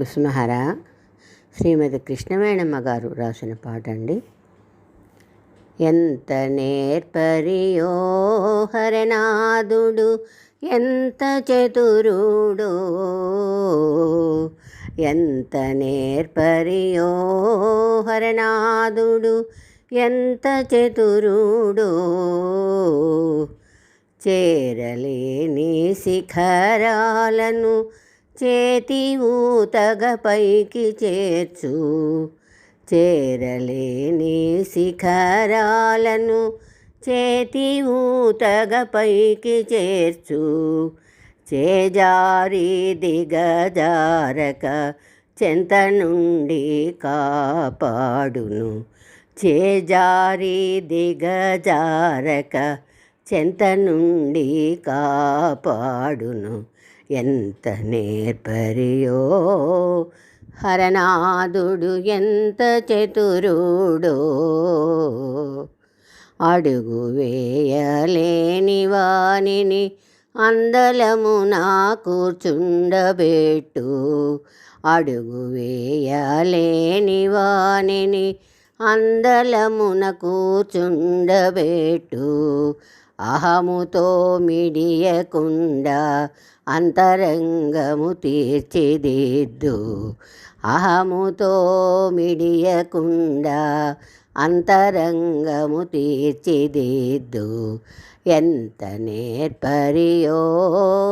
కుసుమహర శ్రీమతి కృష్ణవేణమ్మ గారు రాసిన పాట అండి. ఎంత నేర్పరియో హరనాథుడు ఎంత చతురుడో ఎంత నేర్పరియో హరనాథుడు ఎంత చతురుడో. చేరలేని శిఖరాలను చేతి ఊతగ పైకి చేర్చు. చేరలేని శిఖరాలను చేతి ఊతగ పైకి చేర్చు. చేజారి దిగజారక చెంత నుండి కాపాడును. చేజారి దిగజారక చెంత నుండి కాపాడును. ఎంత నేర్పరియో. హరనాథుడు ఎంత చతురుడో. అడుగు వేయలేని వానిని అందలమున కూర్చుండబెట్టు అడుగు వేయలేని వానిని అందలమున కూర్చుండబెట్టు అహముతో మిడియకుండా అంతరంగము తీర్చిదిద్దు. అహముతో మిడియకుండా అంతరంగము తీర్చిదిద్దు. ఎంత నేర్పరియో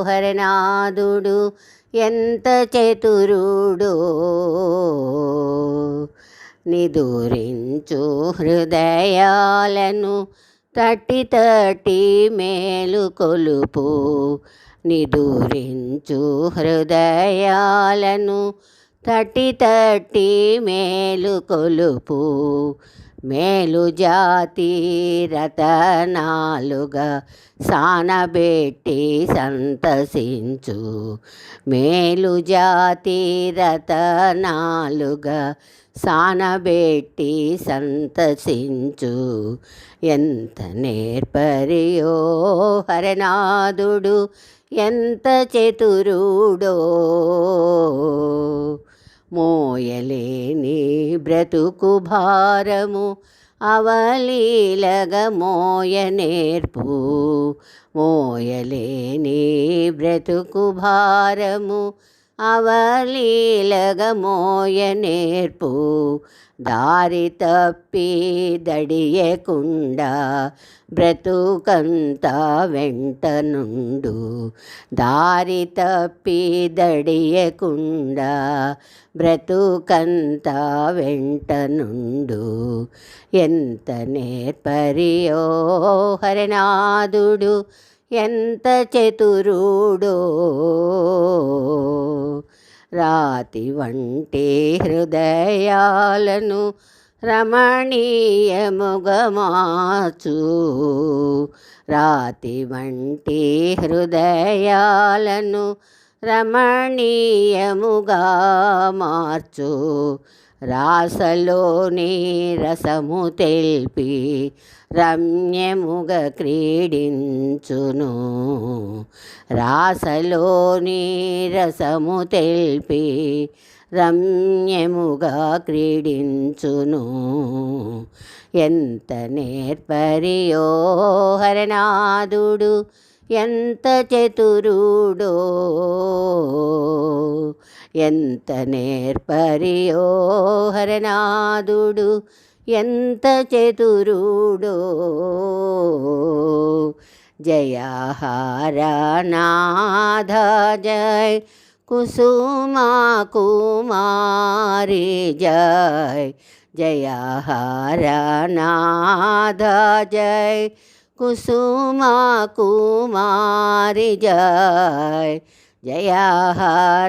హరనాథుడు ఎంత చతురుడో నిదురించు హృదయాలను తట్టి తట్టి మేలు కొలుపు నిదురించు హృదయాలను తట్టి తట్టి మేలు కొలుపు మేలు జాతి రతనాలుగా సానబెట్టి సంతసించు. మేలు జాతి రతనాలుగా సానబెట్టి సంతసించు. ఎంత నేర్పరియో హరనాథుడు ఎంత చతురుడో మోయలేని బ్రతుకు భారము అవలీలగ మోయ నేర్పు మోయలేని బ్రతుకు భారము అవలీలగమోయ నేర్పు దారి తప్పి దడియకుండా బ్రతుకంతా వెంట నుండు. దారి తప్పి దడియకుండా బ్రతుకంతా వెంట నుండు. ఎంత నేర్పరియో హరినాథుడు ఎంత చతురుడో. రాతి వంటి హృదయాలను రమణీయముగమాచు రాతి వంటి హృదయాలను రమణీయముగా మార్చు రాసలోని రసము తెల్పి రమ్యముగ క్రీడించును. రాసలోని రసము తెల్పి రమ్యముగా క్రీడించును. ఎంత నేర్పరియో హరనాథుడు ఎంత చతురుడో ఎంత నేర్పరియో హరనాథుడు ఎంత చతురుడో. జయహారనాథ జయ కుసుమా కుమారి జయ జయహారనాథ జయ కుసుమా కుమారి జయ జయహారనాథ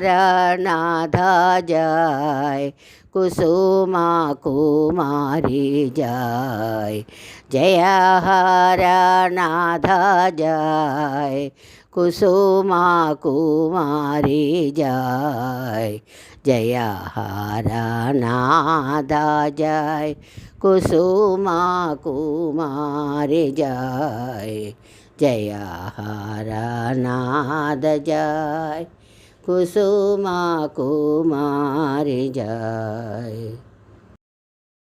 జయ కుసుమా కుమారి జయ జయహారనాథ జయ కుసుమా కుమారి జయ జయహారనాథ జయ కుసుమా కుమారి జయ జయ హరనాద జయ కుసుమా కుమారి జాయ్